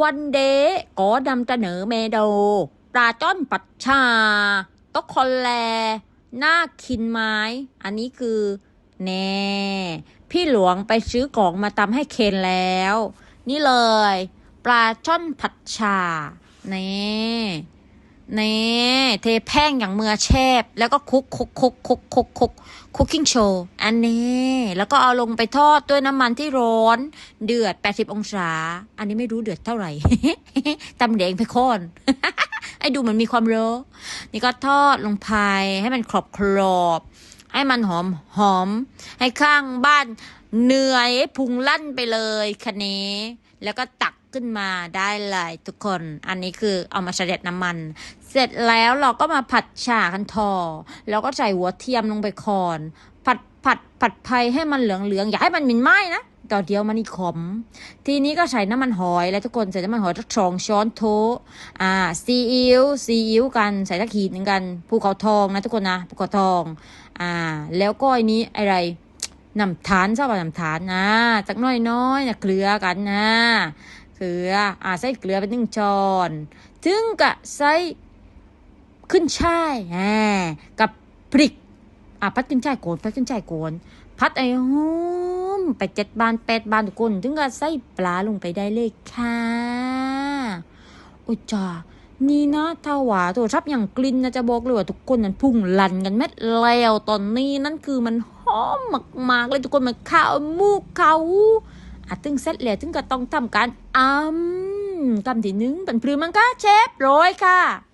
วันเดย์ก็นำเสนอเมนูปลาจ้อนปัดชาตกคอนแลน่ากินไม้ อันนี้คือ แน่ พี่หลวงไปซื้อของมาตำให้เคนแล้ว นี่เลย ปลาช่อนผัดชา แน่ น่เทแป้งอย่างมืออาเชฟแล้วก็คุกคุกคุกคุกคุกคุกคุกกิ้งโชว์อันนี้แล้วก็เอาลงไปทอดด้วยน้ำมันที่ร้อน เดือด 80 องศา อันนี้ไม่รู้เดือดเท่าไหร่ตำแดงไปโค่นไอ้ดูเหมือนมีความร้อนนี่ก็ทอดลงไปให้มันกรอบกรอบให้มันหอมหอม ให้ข้างบ้านเหนื่อยพุงลั่นไปเลยคะเนแล้วก็ตัก ขึ้นมาได้เลยทุกคน อันนี้คือเอามาเสด็จน้ำมัน เสร็จแล้วเราก็มาผัดฉ่ากันทอ แล้วก็ใส่หัวเทียมลงไปก่อน ผัดผัดผัดไพให้มันเหลืองๆอย่าให้มันหม็นไหม้นะต่อเดียวมันนี่ขม ทีนี้ก็ใส่น้ำมันหอยแล้วทุกคนใส่น้ำมันหอยสักสองช้อนโต๊ะอ่าซีอิ๊วซีอิ๊วกันใส่สักขีดหนึ่งกันภูเขาทองนะทุกคนนะภูเขาทองอ่า แล้วก็อันนี้อะไรน้ำทานชอบป่ะน้ำทานนะสักน้อยน้อยนะเกลือกันนะ เกลือ อ่าใส่เกลือเป็นหนึ่งช้อน ถึงกะใส่ขึ้นช่ายอ่ากับพริก อะพัดขึ้นช่ายโกนพัดขึ้นช่ายโกนพัดไอ้หอมไปเจ็ดบานแปดบานทุกคน ถึงก็ใส่ปลาลงไปได้เลยค่ะโอ้ยจ้านี่นะถ้าหวาตัวรับอย่างกลิ่นนะจะบอกเลยว่าทุกคนนั้นพุ่งลันกันเม็ดแล้วตอนนี้นั่นคือมันหอมมากๆเลยทุกคนมันข้าวมูกเขา อาตึงเสร็จแล้วถึงก็ต้องทำการอ้ำกำที่หนึ่งเป็นพลือมังคะเชฟโรยค่ะ